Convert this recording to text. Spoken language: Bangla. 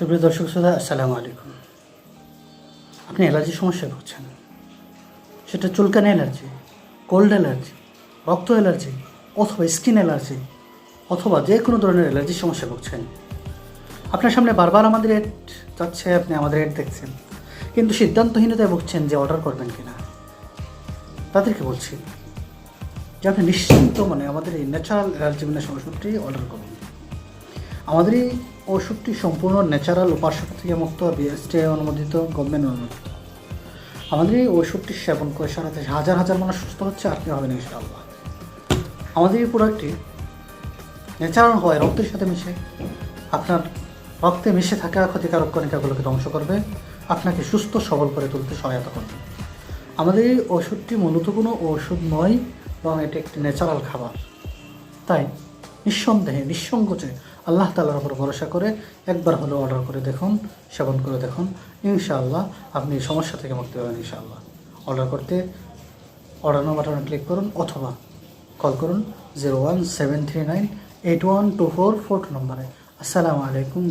সুপ্রিয় দর্শক শ্রোতা, আসসালামু আলাইকুম। আপনি অ্যালার্জির সমস্যায় ভুগছেন। সেটা চুলকানি অ্যালার্জি, কোল্ড অ্যালার্জি, রক্ত অ্যালার্জি অথবা স্কিন অ্যালার্জি অথবা যে কোনো ধরনের অ্যালার্জির সমস্যা ভুগছেন। আপনার সামনে বারবার আমাদের এড যাচ্ছে, আপনি আমাদের এড দেখছেন। কিন্তু সিদ্ধান্তহীনতায় ভুগছেন যে অর্ডার করবেন কিনা? তাদেরকে বলছি যে আপনি নিশ্চিন্ত মানে আমাদের এই ন্যাচারাল অ্যালার্জি ওষুধটি অর্ডার করুন। আমাদের এই ওষুধটি সম্পূর্ণ ন্যাচারাল পার্শ্ব থেকে মুক্ত বিএসটিআই অনুমোদিত গভর্নমেন্ট অনুমোদিত। আমাদের এই ওষুধটি সেবন করে সারা দেশে হাজার হাজার মানুষ সুস্থ হচ্ছে আপনি হবেন ইনশাআল্লাহ। আমাদের এই প্রোডাক্টটি ন্যাচারাল হয় রক্তের সাথে মিশে, আপনার রক্তে মিশে থাকা ক্ষতিকারক কণিকাগুলোকে ধ্বংস করবে, আপনাকে সুস্থ, সবল করে তুলতে সহায়তা করবে। আমাদের এই ওষুধটি মূলত কোনো ওষুধ নয়, বরং এটি একটি ন্যাচারাল খাবার। তাই নিঃসন্দেহে নিঃসংকোচে আল্লাহ তালার উপর ভরসা করে একবার হলেও অর্ডার করে দেখুন, সেবন করে দেখুন, ইনশাআল্লাহ আপনি সমস্যা থেকে মুক্তি পাবেন ইনশাআল্লাহ। অর্ডার করতে অর্ডার বাটনে ক্লিক করুন অথবা কল করুন zero one seven three nine eight one two four four নম্বরে আসসালামু আলাইকুম